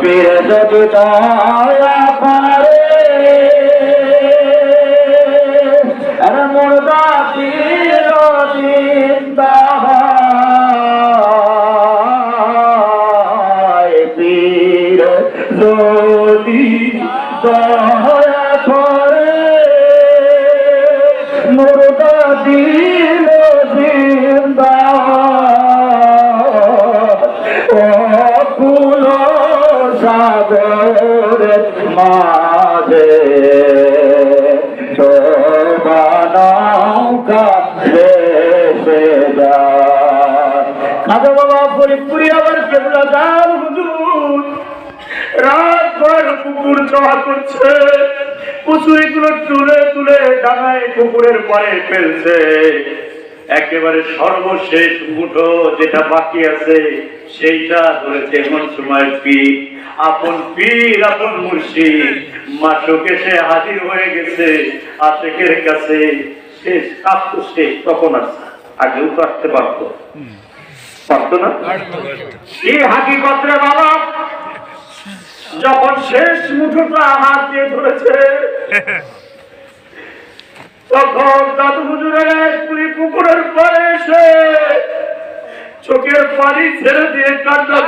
পীর যদি দয়া করে আরে মুর্দা পীর জিন্দা পীর যদি দয়া করে মুর্দা দিল সাগর মাঝে ভেসে বাবা, ফরিদপুরি আবার কেবলা দার হুজুর। রাত ভর কুকুর চাওয়া করছে তুলে তুলে ডাঙায় কুকুরের পরে ফেলছে। একেবারে সর্বশেষ মুঠো যেটা বাকি আছে, সেইটা ধরেছে এমন সময় পীর। আপন পীর, আপন মুর্শিদ। মাসকে সে হাজির হয়ে গেছে আশেকের কাছে। শেষ তো শেষ তখন আগেও তো আসতে পারতো। পারতো না? রে বাবা! যখন শেষ মুঠোটা হাত দিয়ে ধরেছে, তখন দাদু হুজুরের পুরি পুকুরের পরে এসে চোখের পানি ছেড়ে দিয়ে কান্না